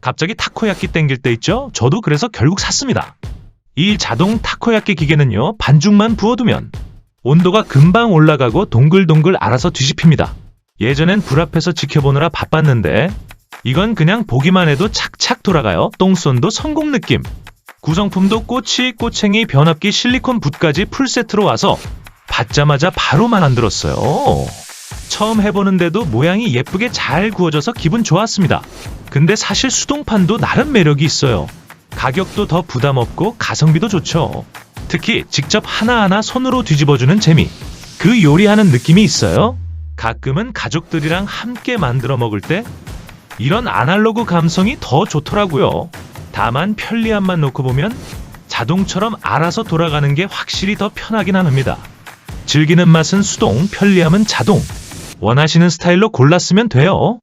갑자기 타코야끼 땡길 때 있죠? 저도 그래서 결국 샀습니다. 이 자동 타코야끼 기계는요, 반죽만 부어두면 온도가 금방 올라가고 동글동글 알아서 뒤집힙니다. 예전엔 불 앞에서 지켜보느라 바빴는데 이건 그냥 보기만 해도 착착 돌아가요. 똥손도 성공 느낌. 구성품도 꼬치, 꼬챙이, 변압기, 실리콘 붓까지 풀세트로 와서 받자마자 바로 만들었어요. 처음 해보는데도 모양이 예쁘게 잘 구워져서 기분 좋았습니다. 근데 사실 수동판도 나름 매력이 있어요. 가격도 더 부담 없고 가성비도 좋죠. 특히 직접 하나하나 손으로 뒤집어주는 재미. 그 요리하는 느낌이 있어요. 가끔은 가족들이랑 함께 만들어 먹을 때 이런 아날로그 감성이 더 좋더라고요. 다만 편리함만 놓고 보면 자동처럼 알아서 돌아가는 게 확실히 더 편하긴 합니다. 즐기는 맛은 수동, 편리함은 자동. 원하시는 스타일로 골랐으면 돼요.